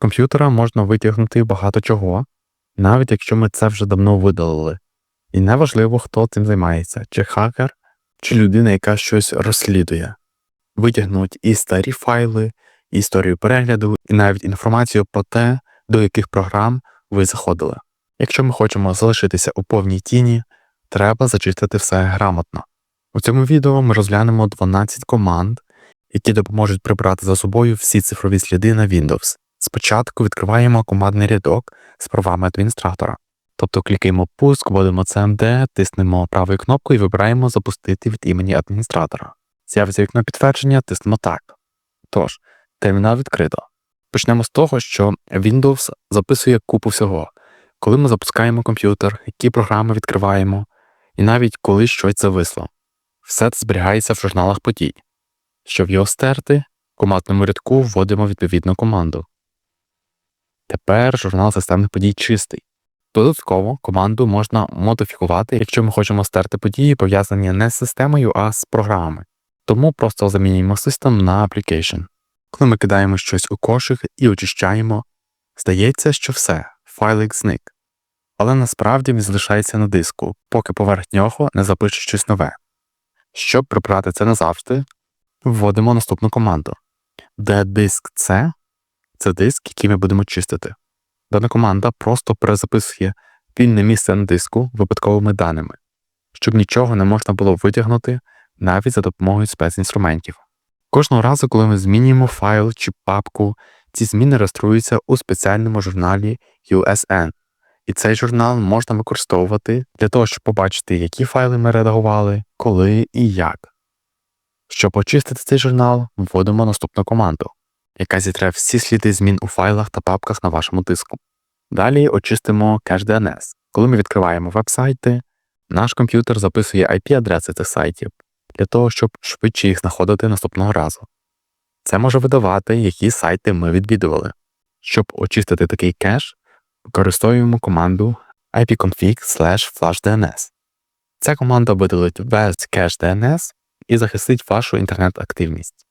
комп'ютера можна витягнути багато чого, навіть якщо ми це вже давно видалили. І неважливо, хто цим займається, чи хакер, чи людина, яка щось розслідує. Витягнуть і старі файли, і історію перегляду, і навіть інформацію про те, до яких програм ви заходили. Якщо ми хочемо залишитися у повній тіні, треба зачистити все грамотно. У цьому відео ми розглянемо 12 команд, які допоможуть прибрати за собою всі цифрові сліди на Windows. Спочатку відкриваємо командний рядок з правами адміністратора. Тобто клікаємо пуск, вводимо CMD, тиснемо правою кнопкою і вибираємо Запустити від імені адміністратора. З'явиться вікно підтвердження, тиснемо так. Тож, термінал відкрито. Почнемо з того, що Windows записує купу всього, коли ми запускаємо комп'ютер, які програми відкриваємо, і навіть коли щось зависло. Все це зберігається в журналах подій. Щоб його стерти, в командному рядку вводимо відповідну команду. Тепер журнал системних подій чистий. Додатково команду можна модифікувати, якщо ми хочемо стерти події, пов'язані не з системою, а з програмами. Тому просто замінюємо System на Application. Коли ми кидаємо щось у кошик і очищаємо, здається, що все, файлик зник. Але насправді він залишається на диску, поки поверх нього не запише щось нове. Щоб прибрати це назавжди, вводимо наступну команду, де диск C це диск, який ми будемо чистити. Дана команда просто перезаписує вільне місце на диску випадковими даними, щоб нічого не можна було витягнути навіть за допомогою спецінструментів. Кожного разу, коли ми змінюємо файл чи папку, ці зміни реєструються у спеціальному журналі USN, і цей журнал можна використовувати для того, щоб побачити, які файли ми редагували, коли і як. Щоб очистити цей журнал, вводимо наступну команду, яка зітре всі сліди змін у файлах та папках на вашому диску. Далі очистимо кеш DNS. Коли ми відкриваємо веб-сайти, наш комп'ютер записує IP-адреси цих сайтів для того, щоб швидше їх знаходити наступного разу. Це може видавати, які сайти ми відвідували. Щоб очистити такий кеш, використовуємо команду ipconfig flashdns. Ця команда видалить весь кеш DNS і захистить вашу інтернет-активність.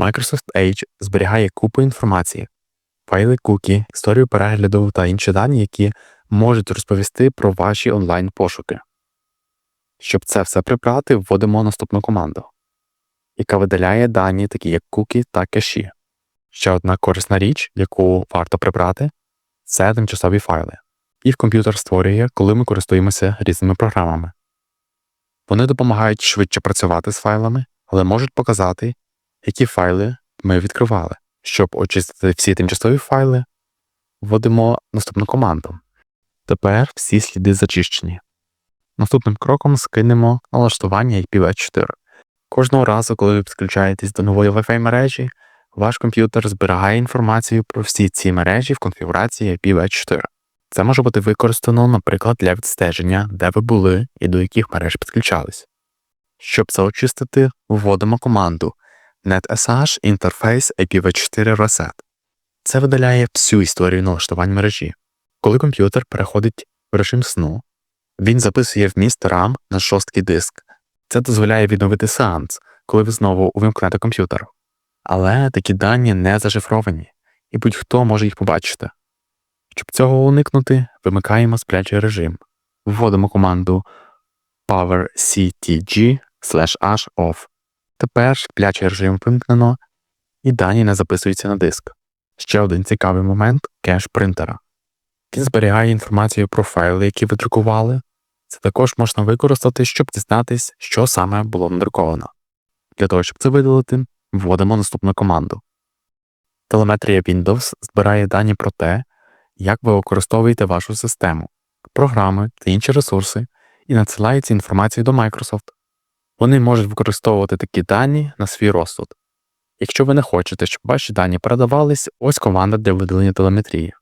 Microsoft Edge зберігає купу інформації, файли кукі, історію перегляду та інші дані, які можуть розповісти про ваші онлайн-пошуки. Щоб це все прибрати, вводимо наступну команду, яка видаляє дані, такі як кукі та кеші. Ще одна корисна річ, яку варто прибрати, це тимчасові файли. Їх комп'ютер створює, коли ми користуємося різними програмами. Вони допомагають швидше працювати з файлами, але можуть показати, які файли ми відкривали. Щоб очистити всі тимчасові файли, вводимо наступну команду. Тепер всі сліди зачищені. Наступним кроком скинемо налаштування IPv4. Кожного разу, коли ви підключаєтесь до нової Wi-Fi мережі, ваш комп'ютер зберігає інформацію про всі ці мережі в конфігурації IPv4. Це може бути використано, наприклад, для відстеження, де ви були і до яких мереж підключались. Щоб це очистити, вводимо команду NetSH Interface IPv4 Reset. Це видаляє всю історію налаштувань мережі. Коли комп'ютер переходить в режим сну, він записує вміст RAM на жорсткий диск. Це дозволяє відновити сеанс, коли ви знову увімкнете комп'ютер. Але такі дані не зашифровані, і будь-хто може їх побачити. Щоб цього уникнути, вимикаємо сплячий режим, вводимо команду powerctg off. Тепер сплячий режим вимкнено, і дані не записуються на диск. Ще один цікавий момент кеш принтера. Він зберігає інформацію про файли, які ви друкували. Це також можна використати, щоб дізнатись, що саме було надруковано. Для того, щоб це видалити, вводимо наступну команду. Телеметрія Windows збирає дані про те, як ви використовуєте вашу систему, програми та інші ресурси і надсилає цю інформацію до Microsoft. Вони можуть використовувати такі дані на свій розсуд. Якщо ви не хочете, щоб ваші дані передавались, ось команда для видалення телеметрії.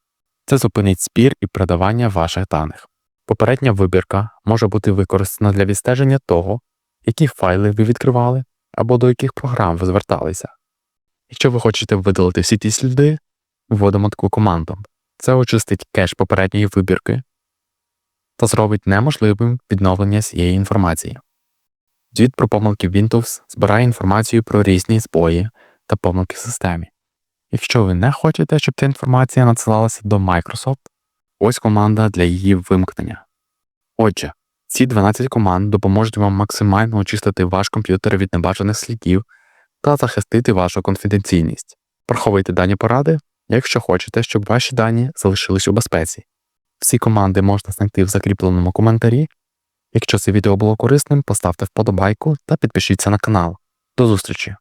Це зупинить спір і передавання ваших даних. Попередня вибірка може бути використана для відстеження того, які файли ви відкривали або до яких програм ви зверталися. Якщо ви хочете видалити всі ті сліди, вводимо таку команду. Це очистить кеш попередньої вибірки та зробить неможливим відновлення цієї інформації. Звіт про помилки Windows збирає інформацію про різні збої та помилки в системі. Якщо ви не хочете, щоб ця інформація надсилалася до Microsoft, ось команда для її вимкнення. Отже, ці 12 команд допоможуть вам максимально очистити ваш комп'ютер від небажаних слідів та захистити вашу конфіденційність. Проховуйте дані поради, якщо хочете, щоб ваші дані залишились у безпеці. Всі команди можна знайти в закріпленому коментарі. Якщо це відео було корисним, поставте вподобайку та підпишіться на канал. До зустрічі!